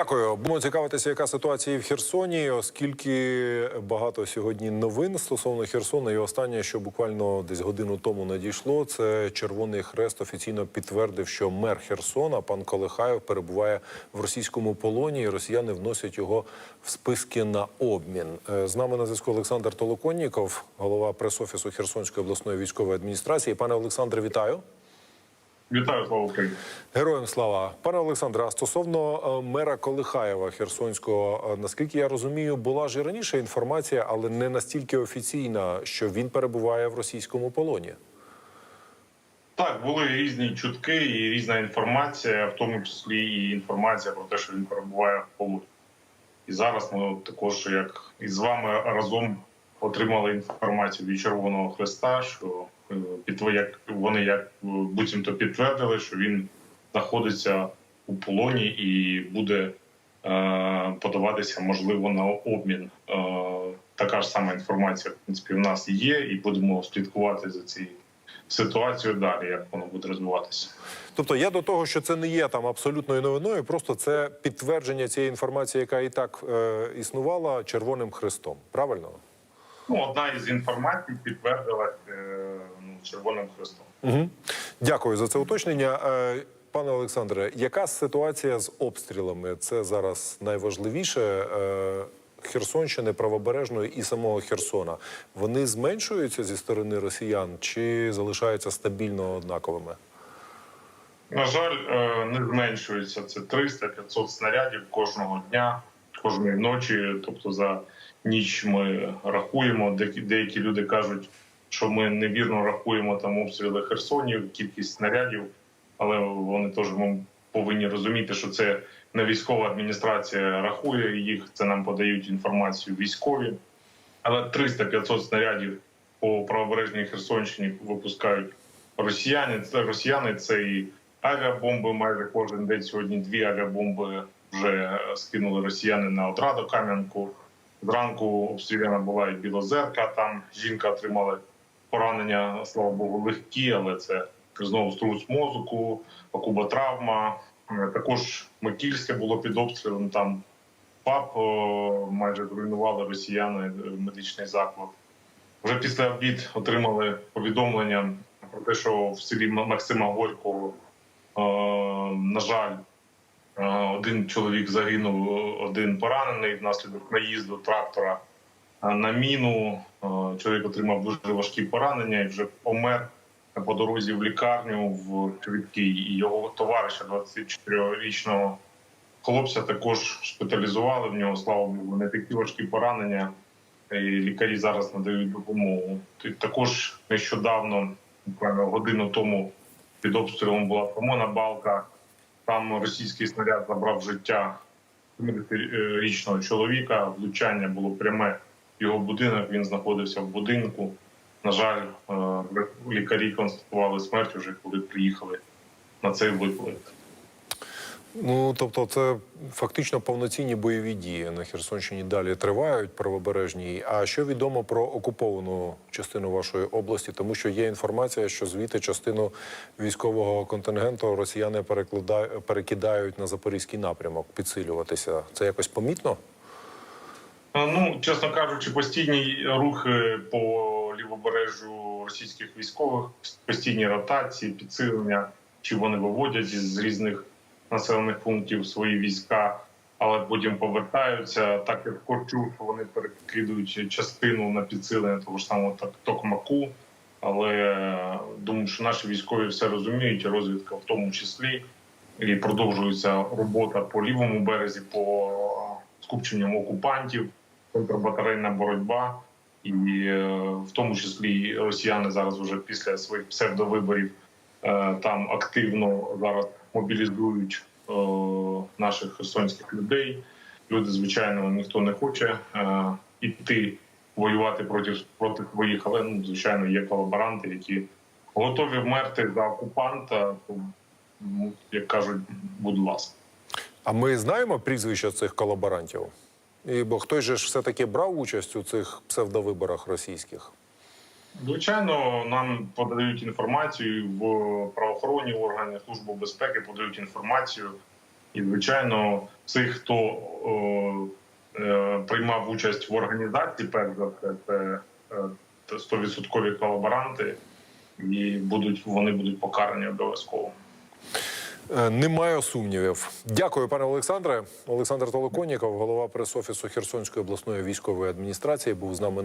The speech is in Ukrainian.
Дякую. Будемо цікавитися, яка ситуація в Херсоні, оскільки багато сьогодні новин стосовно Херсона. І останнє, що буквально десь годину тому надійшло, це Червоний Хрест офіційно підтвердив, що мер Херсона, пан Колихаєв, перебуває в російському полоні, і росіяни вносять його в списки на обмін. Е, З нами на зв'язку Олександр Толоконніков, голова прес-офісу Херсонської обласної військової адміністрації. Пане Олександре, вітаю. Вітаю, слава Україні. Героям слава, пане Олександре. А стосовно е, мера Колихаєва Херсонського, е, наскільки я розумію, була ж і раніше інформація, але не настільки офіційна, що він перебуває в російському полоні. Так, були різні чутки і різна інформація, в тому числі і інформація про те, що він перебуває в полоні. І зараз ми також, як і з вами разом отримали інформацію від Червоного Хреста, що як вони як е, буцімто підтвердили, що він знаходиться у полоні і буде е, подаватися, можливо, на обмін. Е, така ж сама інформація, в принципі, в нас є, і будемо слідкувати за цією ситуацією далі, як воно буде розвиватися. Тобто я до того, що це не є там абсолютною новиною, просто це підтвердження цієї інформації, яка і так е, існувала Червоним Хрестом. Правильно? Ну, одна із інформацій підтвердилась е, Червоним Хрестом. Угу. Дякую за це уточнення. Е, Пане Олександре, яка ситуація з обстрілами? Це зараз найважливіше. Е, Херсонщини, правобережної і самого Херсона. Вони зменшуються зі сторони росіян чи залишаються стабільно однаковими? На жаль, е, не зменшується це 300-500 снарядів кожного дня, кожної ночі. Тобто за ніч ми рахуємо. Деякі, деякі люди кажуть, що ми невірно рахуємо там обстріли Херсонів, кількість снарядів, але вони теж ми повинні розуміти, що це не військова адміністрація рахує їх. Це нам подають інформацію військові. Але 300-500 снарядів по правобережній Херсонщині випускають росіяни. Це росіяни це і авіабомби. Майже кожен день сьогодні дві авіабомби вже скинули росіяни на Отраду Кам'янку. Зранку обстріляна була і Білозерка. Там жінка отримала поранення, слава Богу, легкі, але це знову струс мозку, окуботравма. Е, Також Микільське було під обстрілом. Там ПАП майже зруйнували росіяни е, медичний заклад. Вже після обід отримали повідомлення про те, що в селі Максима Горького, е, на жаль, один чоловік загинув, один поранений внаслідок наїзду трактора на міну. Е, Чоловік отримав дуже важкі поранення і вже помер по дорозі в лікарню в швидкій. І його товариша 24-річного хлопця також шпиталізували. В нього слава Богу, не такі важкі поранення. І лікарі зараз надають допомогу. Також нещодавно, буквально годину тому, під обстрілом була Помона Балка. Там російський снаряд забрав життя 70-річного чоловіка. Влучання було пряме його будинок. Він знаходився в будинку. На жаль, е, лікарі констатували смерть вже коли приїхали на цей виклик. Ну тобто, це фактично повноцінні бойові дії на Херсонщині далі тривають правобережній. А що відомо про окуповану частину вашої області? Тому що є інформація, що звідти частину військового контингенту росіяни перекидають на запорізький напрямок, підсилюватися. Це якось помітно? Е, Ну, чесно кажучи, постійні рухи по лівобережжю російських військових, постійні ротації, підсилення, чи вони виводять з різних населених пунктів свої війська, але потім повертаються. Так я також чув, що вони перекидують частину на підсилення того ж самого так- Токмаку. Але е, думаю, що наші військові все розуміють, розвідка в тому числі. І продовжується робота по лівому березі, по скупченням окупантів, контрбатарейна боротьба, і е, в тому числі росіяни зараз вже після своїх псевдовиборів е, там активно зараз мобілізують е, наших херсонських людей. Люди, звичайно, ніхто не хоче іти воювати проти проти своїх, але ну звичайно є колаборанти, які готові вмерти за окупанта. Як кажуть, будь ласка. А ми знаємо прізвища цих колаборантів? І, бо хтось же ж все-таки брав участь у цих псевдовиборах російських. Звичайно, нам подають інформацію в правоохоронні органи Службу безпеки, подають інформацію І звичайно, всіх, хто о, е, приймав участь в організації, перш за все, це е, 100% колаборанти, і будуть вони будуть покарані обов'язково. Е, Немає сумнівів. Дякую, пане Олександре. Олександр Толоконіков, голова прес-офісу Херсонської обласної військової адміністрації, був з нами.